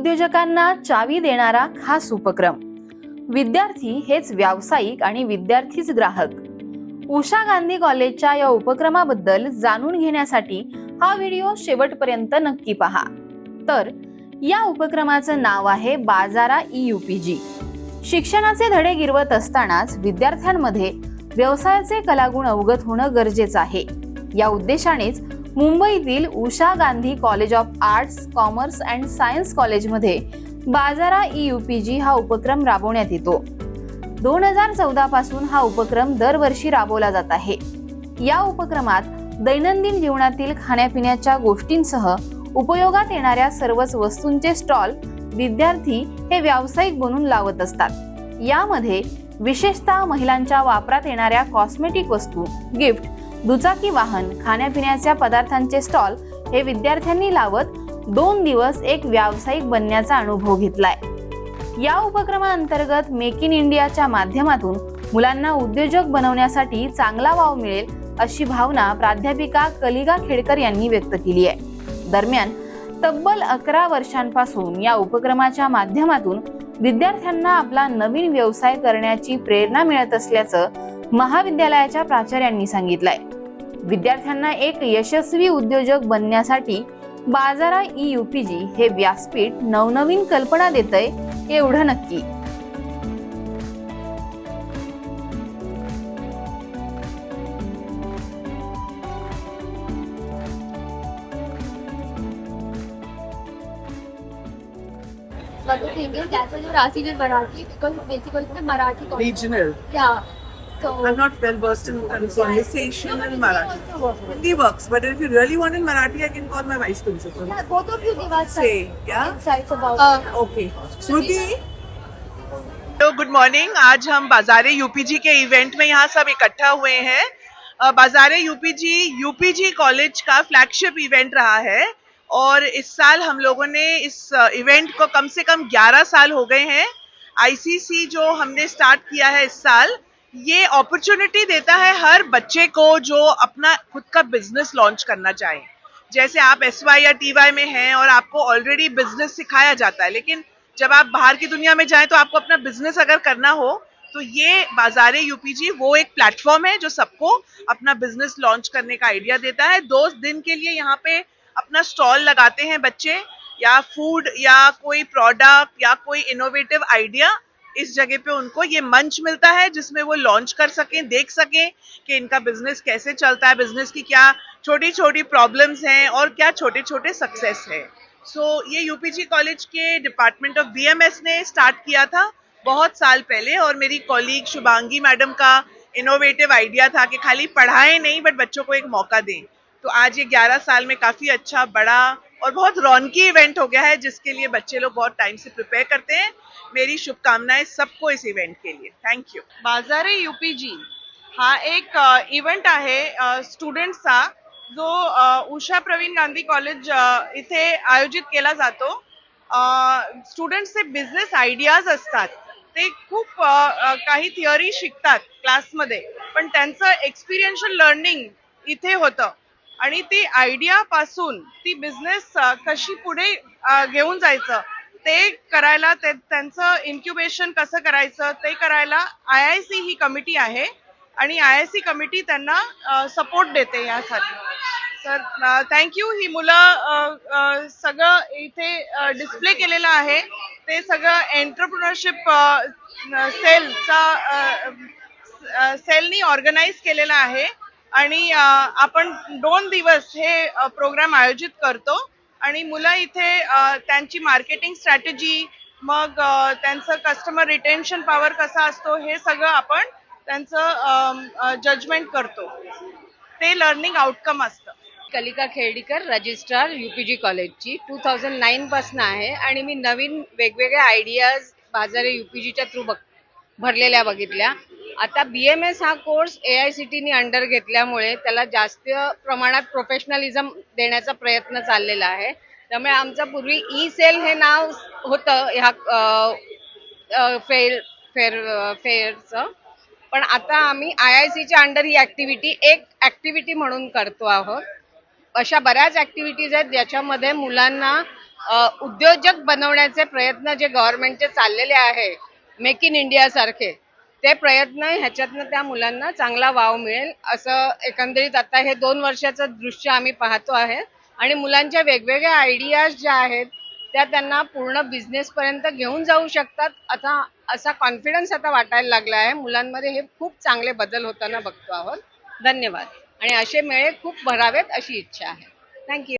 उद्योजकांना चावी देणारा खास उपक्रम. विद्यार्थी हेच व्यावसायिक आणि विद्यार्थीच ग्राहक. उषा गांधी कॉलेजच्या या उपक्रमाबद्दल जाणून घेण्यासाठी हा व्हिडिओ शेवटपर्यंत नक्की पहा. तर या उपक्रमाचं नाव आहे बाजारा ई यूपीजी शिक्षणाचे धडे गिरवत असतानाच विद्यार्थ्यांमध्ये व्यवसायाचे कलागुण अवगत होणं गरजेचं आहे. या उद्देशानेच मुंबईतील Usha Gandhi college of arts commerce and science कॉलेजमध्ये बाजारा ई यू पी जी हा उपक्रम राबवण्यात येतो. दोन हजार चौदा पासून हा उपक्रम दरवर्षी राबवला जात आहे. या उपक्रमात दैनंदिन जीवनातील खाण्यापिण्याच्या गोष्टींसह उपयोगात येणाऱ्या सर्वच वस्तूंचे स्टॉल विद्यार्थी हे व्यावसायिक बनून लावत असतात. यामध्ये विशेषतः महिलांच्या वापरात येणाऱ्या कॉस्मेटिक वस्तू गिफ्ट दुचाकी वाहन खाण्यापिण्याच्या पदार्थांचे स्टॉल हे विद्यार्थ्यांनी लावत दोन दिवस एक व्यावसायिक बनण्याचा अनुभव घेतलाय. या उपक्रमाअंतर्गत मेक इन इंडियाच्या माध्यमातून मुलांना उद्योजक बनवण्यासाठी चांगला वाव मिळेल अशी भावना प्राध्यापिका कलिगा खेडकर यांनी व्यक्त केली आहे. दरम्यान तब्बल अकरा वर्षांपासून या उपक्रमाच्या माध्यमातून विद्यार्थ्यांना आपला नवीन व्यवसाय करण्याची प्रेरणा मिळत असल्याचं महाविद्यालयाच्या प्राचार्यांनी सांगितलंय. विद्यार्थ्यांना एक यशस्वी उद्योजक बनण्यासाठी बाजारा ई युपीजी हे व्यासपीठ नवनवीन कल्पना देतंय एवढं नक्की. You're asking So I'm not well versed in conversation No, in Marathi. Hindi works, but if you really want in Marathi, I can call my vice principal. Yeah, both of you give us Say, yeah? insights about. Uh, Okay. Shruti? तो good morning आज हम बाजारे UPG के event में यहाँ सब इकट्ठा हुए हैं बाजारे यूपीजी यूपीजी कॉलेज का फ्लैगशिप इवेंट रहा है और इस साल हम लोगों ने इस इवेंट को कम से कम 11 साल हो गए हैं आईसीसी जो हमने स्टार्ट किया है इस साल ये अपॉर्चुनिटी देता है हर बच्चे को जो अपना खुद का बिज़नेस लॉन्च करना चाहे। जैसे आप एस वाई या टी वाई में हैं और आपको ऑलरेडी बिज़नेस सिखाया जाता है, लेकिन जब आप बाहर की दुनिया में जाएँ तो आपको अपना बिज़नेस अगर करना हो तो ये बाजारे यूपीजी वो एक प्लेटफॉर्म है जो सबको अपना बिज़नेस लॉन्च करने का आइडिया देता है। दो दिन के लिए यहाँ पे अपना स्टॉल लगाते हैं बच्चे, या फ़ूड या कोई प्रोडक्ट या कोई इनोवेटिव आइडिया इस जगह पे उनको ये मंच मिलता है जिसमें वो लॉन्च कर सकें देख सकें कि इनका बिज़नेस कैसे चलता है बिज़नेस की क्या छोटी छोटी प्रॉब्लम्स हैं और क्या छोटे छोटे सक्सेस है। सो so, ये यूपीजी कॉलेज के डिपार्टमेंट ऑफ़ बीएमएस ने स्टार्ट किया था बहुत साल पहले और मेरी कॉलीग शुभांगी मैडम का इनोवेटिव आइडिया था कि खाली पढ़ाएँ नहीं बट बच्चों को एक मौका दें। तो आज ये 11 साल में काफ़ी अच्छा बड़ा और बहुत रौनकी इवेंट हो गया है जिसके लिए बच्चे लोग बहुत टाइम से प्रिपेयर करते हैं। मेरी शुभकामनाएं सबको इस इवेंट के लिए. थँक यू बाजारे यूपीजी हा एक इव्हेंट आहे स्टुडंट्सचा जो उषा प्रवीण गांधी कॉलेज इथे आयोजित केला जातो. स्टुडंट्सचे बिझनेस आयडियाज असतात. ते खूप काही थिअरी शिकतात क्लासमध्ये पण त्यांचं एक्सपिरियन्शियल लर्निंग इथे होतं. आणि ती आयडिया पासून ती बिझनेस कशी पुढे घेऊन जायचं ते करायला ते त्यांचं इन्क्युबेशन कसं करायचं ते करायला आय आय सी ही कमिटी आहे आणि आय आय सी कमिटी त्यांना सपोर्ट देते यासाठी. तर थँक्यू ही मुलं सगळं इथे डिस्प्ले केलेलं आहे. ते सगळं एंटरप्रिनरशिप सेलचा सेलनी ऑर्गनाईज केलेलं आहे. आणि आपण दोन दिवस हे प्रोग्राम आयोजित करतो. आणि मुलं इथे त्यांची मार्केटिंग स्ट्रॅटेजी मग त्यांचं कस्टमर रिटेन्शन पॉवर कसा असतो हे सगळं आपण त्यांचं जजमेंट करतो. ते लर्निंग आउटकम असतं. कलिका खेर्डीकर रजिस्ट्रार युपीजी कॉलेजची टू थाउजंड नाईन पासून आहे आणि मी नवीन वेगवेगळ्या आयडियाज बाजारे यू पी जीच्या थ्रू बघ भरलेल्या बघितल्या. आता बी एम एस हा course A I C T E under घेतल्यामुळे त्याला जास्त प्रमाणात प्रोफेशनलिझम देण्याचा प्रयत्न चाललेला आहे. त्यामुळे आमचं पूर्वी ई सेल हे नाव होतं ह्या फेअर फेअर फेअरचं पण आता आम्ही आय आय सीच्या अंडर ही ऍक्टिव्हिटी एक ऍक्टिव्हिटी म्हणून करतो आहोत. अशा बऱ्याच ऍक्टिव्हिटीज आहेत ज्याच्यामध्ये मुलांना उद्योजक बनवण्याचे प्रयत्न जे गव्हर्नमेंटचे चाललेले आहे मेक इन इंडिया सारखे ते प्रयत्न ह्याच्यातनं त्या मुलांना चांगला वाव मिळेल असं एकंदरीत आता हे दोन वर्षाचं दृश्य आम्ही पाहतो आहे. आणि मुलांच्या वेगवेगळ्या आयडियाज ज्या आहेत त्या त्यांना पूर्ण बिझनेस पर्यंत घेऊन जाऊ शकतात. आता असा कॉन्फिडन्स आता वाटायला लागला आहे. मुलांमध्ये हे खूप चांगले बदल होताना बघतो आहोत. धन्यवाद. आणि असे मेळे खूप भरावेत अशी इच्छा आहे. थँक्यू